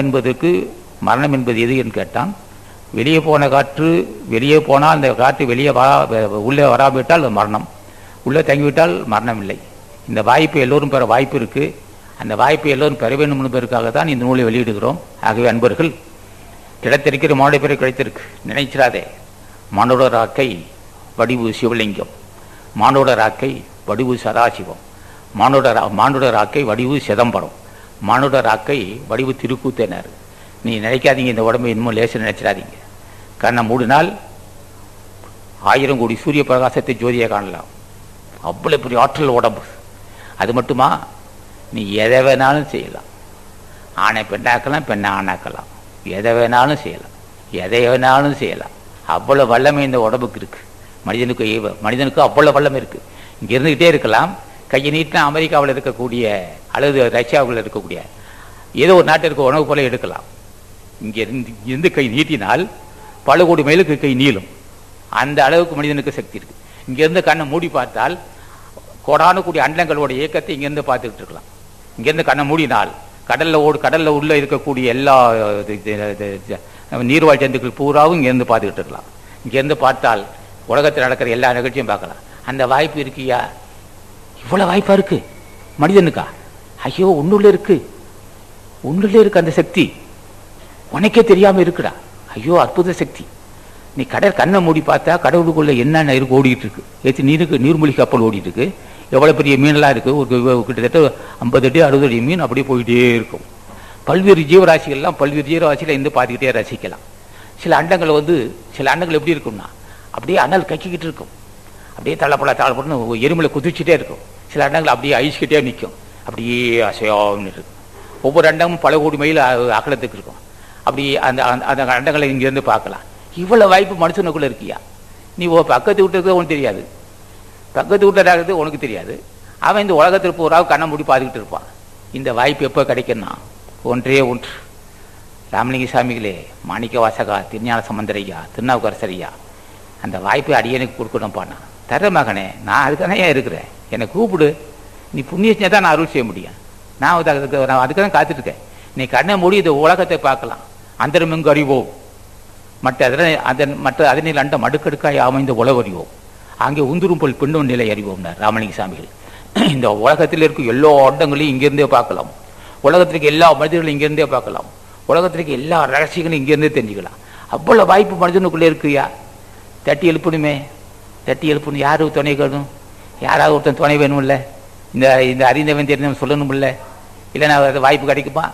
என்பதற்கு மரணம் என்பது எது என்று கேட்டான். வெளியே போன காற்று வெளியே போனால் அந்த காற்று வெளியே வரா உள்ளே வராவிட்டால் அது மரணம். உள்ளே தங்கிவிட்டால் மரணம் இல்லை இந்த வாய்ப்பு எல்லோரும் பெற வாய்ப்பு இருக்குது அந்த வாய்ப்பை எல்லோரும் பெற வேண்டும் என்பதற்காக தான் இந்த நூலை வெளியிடுகிறோம். ஆகவே அன்பர்கள் கிடைத்திருக்கிற மானுட பேரை கிடைத்திருக்கு. நினைச்சிடாதே. மானுட ராக்கை வடிவு சிவலிங்கம். மானுட ராக்கை வடிவு சதாசிவம். மானுட ரா- மானுட ராக்கை வடிவு சிதம்பரம். மானுடர் அக்கை வடிவு திருக்கூத்தேனார். நீ நினைக்காதீங்க இந்த உடம்பை இன்னும் லேச நினைச்சிடாதீங்க. கண்ணை மூடினால் ஆயிரம் கோடி சூரிய பிரகாசத்தை ஜோதியை காணலாம். அவ்வளவு பெரிய ஆற்றல் உடம்பு. அது மட்டுமா? நீ எதை வேணாலும் செய்யலாம். ஆணை பெண்ணாக்கலாம் பெண்ணை ஆணாக்கலாம் எதை வேணாலும் செய்யலாம். எதை வேணாலும் செய்யலாம். அவ்வளவு வல்லமை இந்த உடம்புக்கு இருக்கு. மனிதனுக்கு மனிதனுக்கு அவ்வளவு வல்லமை இருக்கு. இங்க இருந்துகிட்டே இருக்கலாம். கையை நீட்டினா அமெரிக்காவில் இருக்கக்கூடிய அல்லது ரஷ்யாவில் இருக்கக்கூடிய ஏதோ ஒரு நாட்டிற்கு உணவு போல எடுக்கலாம். இங்கே இருந்து இருந்து கை நீட்டினால் பல கோடி மைலுக்கு கை நீளும். அந்த அளவுக்கு மனிதனுக்கு சக்தி இருக்கு. இங்கேருந்து கண்ணை மூடி பார்த்தால் கோடானு கூடிய அண்டங்களோட இயக்கத்தை இங்கிருந்து பார்த்துக்கிட்டு இருக்கலாம். இங்கிருந்து கண்ணை மூடினால் கடல்ல ஓடு கடல்ல உள்ள இருக்கக்கூடிய எல்லா இது- நீர்வாழ் ஜந்துக்கள் பூராவும் இங்கிருந்து பார்த்துக்கிட்டு இருக்கலாம். இங்கிருந்து பார்த்தால் உலகத்தில் நடக்கிற எல்லா நிகழ்ச்சியும் பார்க்கலாம். அந்த வாய்ப்பு இருக்கியா? இவ்வளவு வாய்ப்பா இருக்கு? மனிதனுக்கா? ஐயோ உன்னுள்ள இருக்கு. உன்னுள்ள இருக்கு அந்த சக்தி உனக்கே தெரியாம இருக்குடா. ஐயோ அற்புத சக்தி. நீ கடல் கண்ணை மூடி பார்த்தா கடவுளுக்குள்ள என்னென்ன இருக்கு ஓடிட்டு இருக்கு ஏற்றி நீருக்கு நீர்மூழ்கி கப்பல் ஓடிட்டு இருக்கு எவ்வளவு பெரிய மீனெல்லாம் இருக்கு? ஒரு கிட்டத்தட்ட ஐம்பது அடி அறுபது அடி மீன் அப்படியே போயிட்டே இருக்கும். பல்வேறு ஜீவராசிகள்லாம் பல்வேறு ஜீவராசிகளை இருந்து பார்த்துக்கிட்டே ரசிக்கலாம். சில அண்டங்கள் வந்து சில அண்டங்கள் எப்படி இருக்கும்னா அப்படியே அனல் கக்கிக்கிட்டு இருக்கும். அப்படியே தள்ளப்பட தள்ளப்படன்னு எருமையில குதிச்சுட்டே இருக்கும். சில அண்டங்கள் அப்படியே ஐஸ்கிட்டே நிற்கும் அப்படியே அசையாமல் இருக்கும். ஒவ்வொரு அண்டமும் பல கோடி மைல் அகலத்துக்கு இருக்கும். அப்படி அந்த அந்த- அந்த அண்டங்களை இங்கேருந்து பார்க்கலாம். இவ்வளோ வாய்ப்பு மனுஷனுக்குள்ளே இருக்கியா? நீ ஓ பக்கத்து வீட்டுக்கு உனக்கு தெரியாது. பக்கத்து வீட்டுல உனக்கு தெரியாது. அவன் இந்த உலகத்தில் பூரா கண்ணை மூடி பார்த்துக்கிட்டு இருப்பான். இந்த வாய்ப்பு எப்போ கிடைக்கும்னா? ஒன்றே ஒன்று. ராமலிங்க சாமிகளே மாணிக்க வாசகா திருஞான சம்பந்தரையா திருநாவுக்கரசரையா அந்த வாய்ப்பை அடியனுக்கு கொடுக்கணும்ப்பாண்ணா. தர மகனே நான் அதுக்கான ஏன் இருக்கிறேன்? என்னை கூப்பிடு. நீ புண்ணிய தான் நான் அருள் செய்ய முடியும். நான் அதுக்கு நான் அதுக்கு தான் காத்துட்ருக்கேன். நீ கண்ணை மூடி இந்த உலகத்தை பார்க்கலாம். அந்தரமெங்கு அறிவோம்? மற்ற அதனை அதன் மற்ற அதனில் அண்ட மடுக்கடுக்காய் அமைந்த உளவறிவோம் அங்கே உந்துரும் போல் பெண்ணும் நிலை அறிவோம்னார் ராமலிங்க சாமிகள். இந்த உலகத்தில் இருக்கும் எல்லா அண்டங்களையும் இங்கிருந்தே பார்க்கலாம். உலகத்திற்கு எல்லா மனிதர்களும் இங்கிருந்தே பார்க்கலாம். உலகத்திற்கு எல்லா ரகசியங்களும் இங்கிருந்தே தெரிஞ்சுக்கலாம். அவ்வளோ வாய்ப்பு மனிதனுக்குள்ளே இருக்குயா? தட்டி எழுப்பணுமே. தட்டி எழுப்பணும். யார் துணை கேடும் யாராவது ஒருத்தன் துணை வேணும்ல இந்த இந்த அறிந்தவன் தெரிந்தவன் சொல்லணும்ல? இல்லைன்னா வாய்ப்பு கிடைக்குமா?